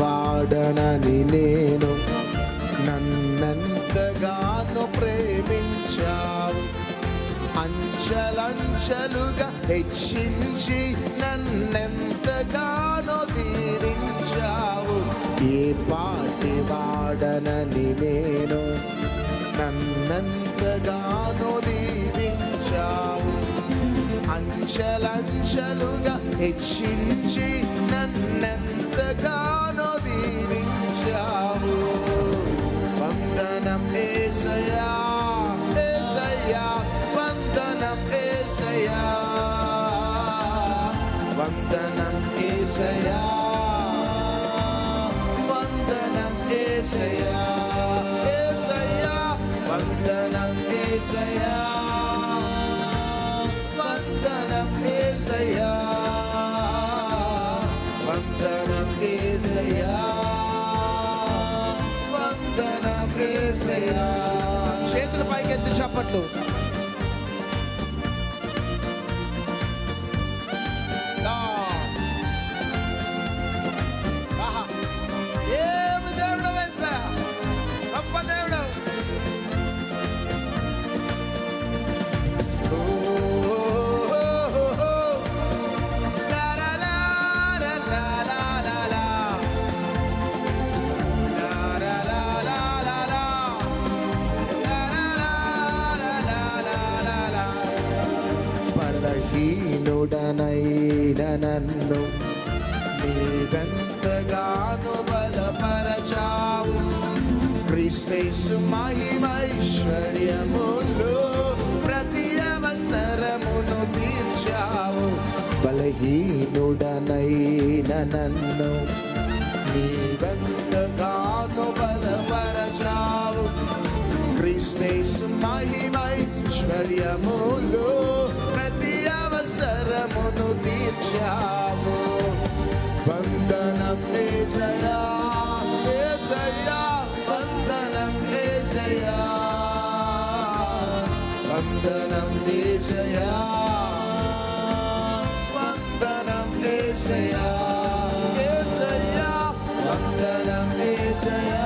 వాడనని నేను నన్నెంతగానో ప్రేమించావు. అంచలంచలుగా హెచ్చించి నన్నెంతగానో దీవించావు. ఏ పాటి వాడనని నేను అంచెలంచెలుగా హెచ్చించి నన్నెంతగానో దీవించావు. వందనం ఏసయా ఏసయ్యా వందనం ఏసయా వందనం ఏసయా వందనం ఏసయా ఏసయ్యా వందనం ఏసయా ఏసయ్యా. వందనం ఏసయ్యా. వందనం ఏసయ్యా. చేతుల పైకి ఎత్తి చప్పట్లు. హీనుడనైన నన్ను నీవెంతగాను బలపరచావు. క్రీస్తేసు మహిమైశ్వర్యములు ప్రతి అవసరమును తీర్చావు. బలహీనుడనైన నన్ను నీవెంతగాను బలపరచావు. క్రీస్తేసు మహిమైశ్వర్యములు అవసరమును తీర్చావు. వందనం ఏసయా ఏసయ్యా వందనం ఏసయ్యా వందనం ఏసయ్యా వందనం ఏసయ్యా ఏసయ్యా వందనం ఏసయ్యా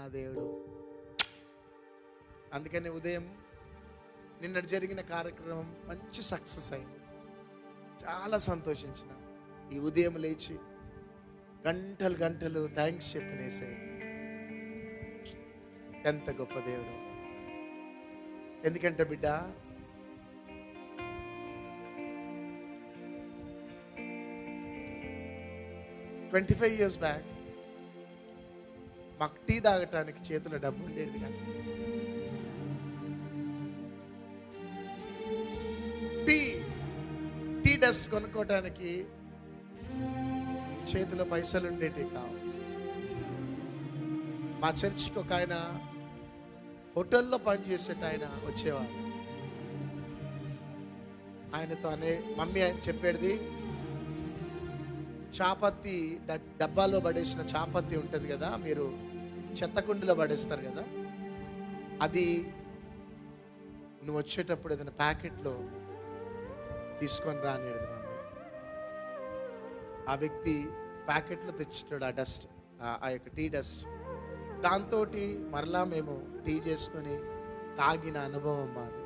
నా దేవుడు. అందుకని ఉదయం నిన్నటి జరిగిన కార్యక్రమం మంచి సక్సెస్ అయింది. చాలా సంతోషించిన. ఈ ఉదయం లేచి గంటలు గంటలు థ్యాంక్స్ చెప్పినేసాయి ఎంత గొప్ప దేవుడు. ఎందుకంటే బిడ్డ ట్వంటీ ఫైవ్ ఇయర్స్ బ్యాక్ మాకు టీ తాగటానికి చేతిలో డబ్బు లేదు కానీ టీ టీ డస్ట్ కొనుక్కోవటానికి చేతిలో పైసలు ఉండేటివి కావు. మా చర్చికి ఒక ఆయన హోటల్లో పనిచేసేట ఆయన వచ్చేవాడు. ఆయనతో అనే మమ్మీ ఆయన చెప్పేది చాపత్తి డబ్బాలో పడేసిన చాపత్తి ఉంటుంది కదా మీరు చెత్తకుండలో పడేస్తారు కదా? అది నువ్వు వచ్చేటప్పుడు ఏదైనా ప్యాకెట్లో తీసుకొని రానేది మమ్మీ ఆ వ్యక్తి ప్యాకెట్లో తెచ్చుతాడు ఆ డస్ట్ ఆ యొక్క టీ డస్ట్. దాంతో మరలా మేము టీ చేసుకొని తాగిన అనుభవం మాది.